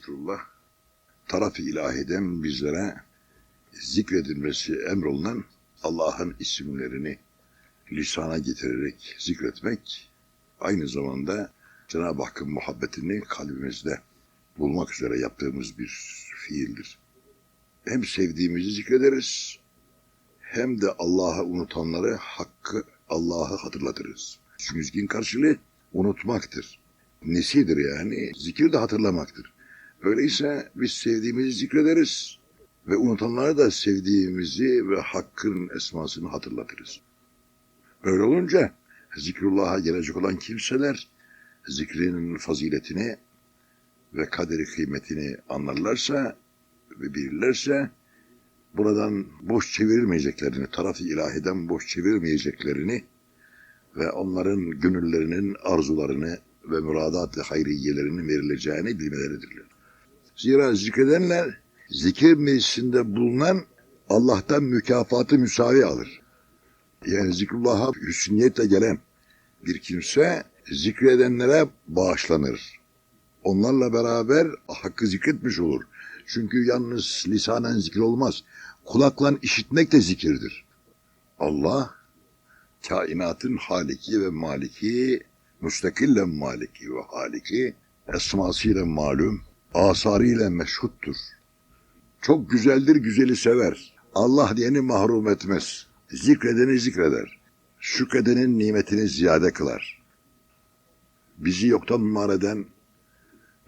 zikrullah taraf-ı ilahiden bizlere zikredilmesi emrolunan Allah'ın isimlerini lisana getirerek zikretmek aynı zamanda Cenab-ı Hakk'ın muhabbetini kalbimizde bulmak üzere yaptığımız bir fiildir. Hem sevdiğimizi zikrederiz hem de Allah'ı unutanları hakkı Allah'ı hatırlatırız. Çünkü karşılığı unutmaktır. Nesidir yani? Zikir de hatırlamaktır. Öyleyse biz sevdiğimizi zikrederiz ve unutanlara da sevdiğimizi ve hakkın esmasını hatırlatırız. Böyle olunca zikrullah'a gelecek olan kimseler zikrinin faziletini ve kaderi kıymetini anlarlarsa ve bilirlerse buradan boş çevirmeyeceklerini, taraf-ı ilahiden boş çevirmeyeceklerini ve onların gönüllerinin arzularını ve müradat-ı hayriyelerini verileceğini bilmeleridirler. Zira zikredenler zikir meclisinde bulunan Allah'tan mükafatı müsavi alır. Yani zikrullah'a hüsniyetle gelen bir kimse zikredenlere bağışlanır. Onlarla beraber hakkı zikretmiş olur. Çünkü yalnız lisanen zikir olmaz. Kulakla işitmek de zikirdir. Allah kainatın haliki ve maliki, müstakillen maliki ve haliki, esmasıyla malum, asarıyla meşhuttur. Çok güzeldir, güzeli sever. Allah diyeni mahrum etmez. Zikredeni zikreder. Şükredenin nimetini ziyade kılar. Bizi yoktan var eden,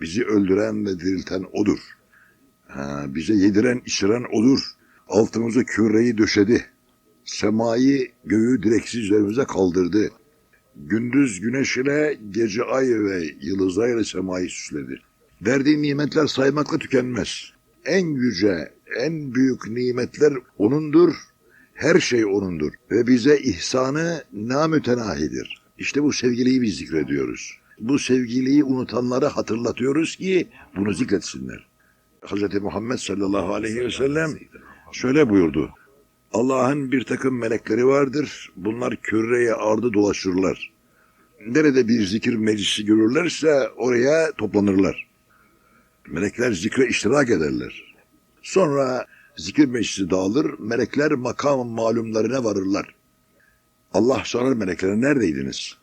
bizi öldüren ve dirilten O'dur. Ha, bize yediren, içiren O'dur. Altımıza küreyi döşedi. Semayı, göğü direksiz üzerimize kaldırdı. Gündüz güneş ile gece ay ve yıldızlarla semayı süsledi. Verdiği nimetler saymakla tükenmez. En yüce, en büyük nimetler O'nundur. Her şey O'nundur. Ve bize ihsanı namütenahidir. İşte bu sevgiliyi biz zikrediyoruz. Bu sevgiliyi unutanlara hatırlatıyoruz ki bunu zikretsinler. Hz. Muhammed sallallahu aleyhi ve sellem şöyle buyurdu. Allah'ın bir takım melekleri vardır. Bunlar küreye ardı dolaşırlar. Nerede bir zikir meclisi görürlerse oraya toplanırlar. Melekler zikre iştirak ederler. Sonra zikir meclisi dağılır, melekler makam malumlarına varırlar. Allah sorar meleklere neredeydiniz?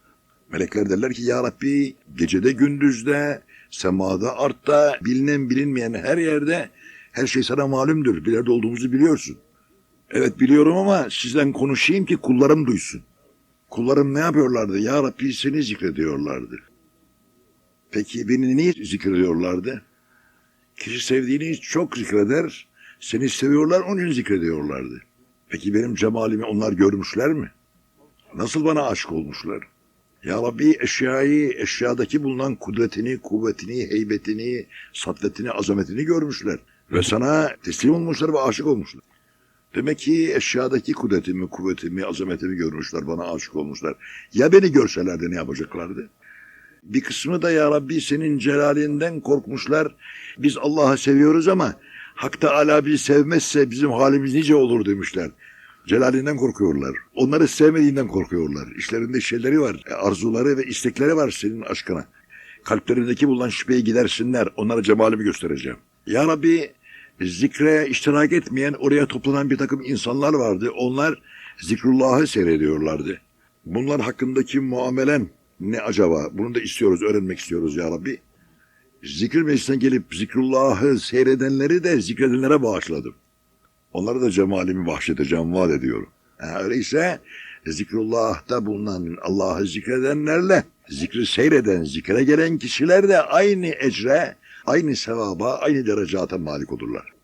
Melekler derler ki ya Rabbi gecede gündüzde, semada, artta, bilinen bilinmeyen her yerde her şey sana malumdur. Bir yerde olduğumuzu biliyorsun. Evet biliyorum ama sizden konuşayım ki kullarım duysun. Kullarım ne yapıyorlardı? Ya Rabbi seni zikrediyorlardı. Peki beni niye zikrediyorlardı? Kişi sevdiğini çok zikreder, seni seviyorlar onun için zikrediyorlardı. Peki benim cemalimi onlar görmüşler mi? Nasıl bana aşık olmuşlar? Ya Rabbi eşyayı, eşyadaki bulunan kudretini, kuvvetini, heybetini, satvetini, azametini görmüşler. Ve sana teslim olmuşlar ve aşık olmuşlar. Demek ki eşyadaki kudretimi, kuvvetimi, azametimi görmüşler, bana aşık olmuşlar. Ya beni görselerdi ne yapacaklardı? Bir kısmı da ya Rabbi senin celalinden korkmuşlar. Biz Allah'ı seviyoruz ama Hak Teala bizi sevmezse bizim halimiz nice olur demişler. Celalinden korkuyorlar. Onları sevmediğinden korkuyorlar. İşlerinde şeyleri var, e, arzuları ve istekleri var senin aşkına. Kalplerindeki bulunan şüpheyi gidersinler. Onlara cemalimi göstereceğim. Ya Rabbi zikre iştirak etmeyen oraya toplanan bir takım insanlar vardı. Onlar zikrullahı seyrediyorlardı. Bunlar hakkındaki muamelen ne acaba? Bunu da istiyoruz, öğrenmek istiyoruz ya Rabbi. Zikir meclisine gelip zikrullahı seyredenleri de zikredenlere bağışladım. Onlara da cemalimi bahşedeceğim, vaat ediyorum. Ha, öyleyse zikrullah'ta bulunan Allah'ı zikredenlerle zikri seyreden, zikre gelen kişiler de aynı ecre, aynı sevaba, aynı derecata malik olurlar.